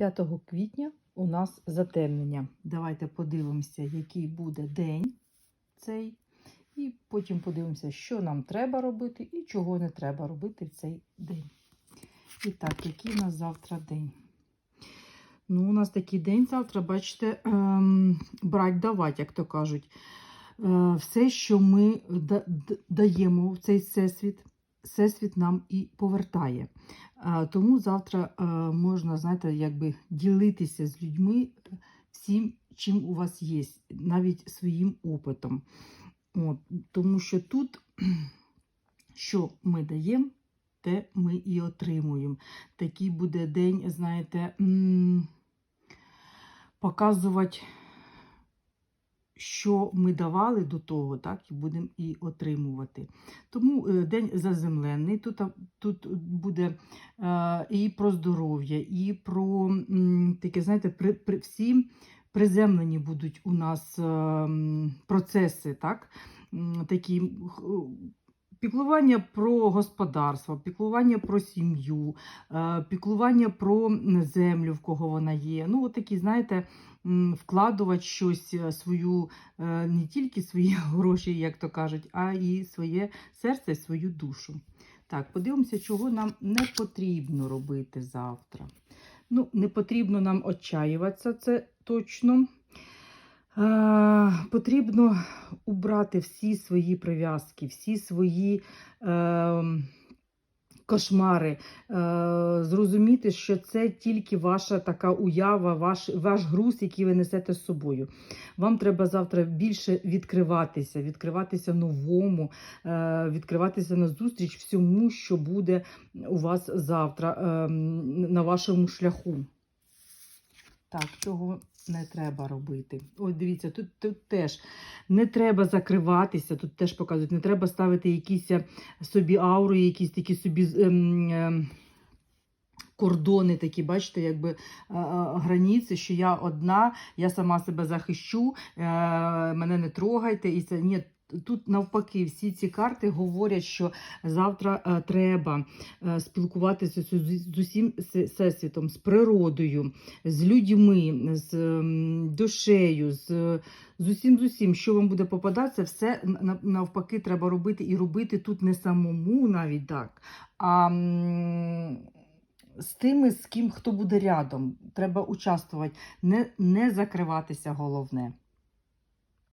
5 квітня у нас затемнення. Давайте подивимося, який буде день цей. І потім подивимося, що нам треба робити і чого не треба робити в цей день. І так, який у нас завтра день? Ну, у нас такий день завтра, бачите, ем, брать давать, як то кажуть. Е, все, що ми даємо в цей всесвіт, всесвіт нам і повертає. Е, Тому завтра е, можна, знаєте, якби ділитися з людьми всім, чим у вас є, навіть своїм опитом. От, тому що тут, що ми даємо, те ми і отримуємо. Такий буде день, знаєте, показувати, що ми давали до того, так, і будемо і отримувати. Тому е, день заземлений. Тут, тут буде е, і про здоров'я, і про м, таке, знаєте, при, при, всі приземлені будуть у нас е, процеси, так? Такі піклування про господарство, піклування про сім'ю, е, піклування про землю, в кого вона є. Ну, от знаєте, вкладувати щось, е, свою, е, не тільки свої гроші, як то кажуть, а і своє серце, свою душу. Так, подивимося, чого нам не потрібно робити завтра. Ну, не потрібно нам отчаюватися, це точно. Е, потрібно убрати всі свої прив'язки, всі свої е, кошмари, е, зрозуміти, що це тільки ваша така уява, ваш, ваш груз, який ви несете з собою. Вам треба завтра більше відкриватися, відкриватися новому, е, відкриватися на зустріч всьому, що буде у вас завтра е, на вашому шляху. Так, чого не треба робити. От дивіться, тут, тут теж не треба закриватися, тут теж показують, не треба ставити якісь е, собі аури, якісь такі собі ем, ем, кордони, такі, бачите, якби е, е, границі, що я одна, я сама себе захищу, мене не трогайте. І це ні. Тут навпаки, всі ці карти говорять, що завтра е, треба е, спілкуватися з, усім всесвітом, з природою, з людьми, з душею, з, з усім з усім, що вам буде попадатися, все навпаки треба робити і робити тут не самому навіть так, а з тими, з ким хто буде рядом. Треба участвувати, не, не закриватися головне.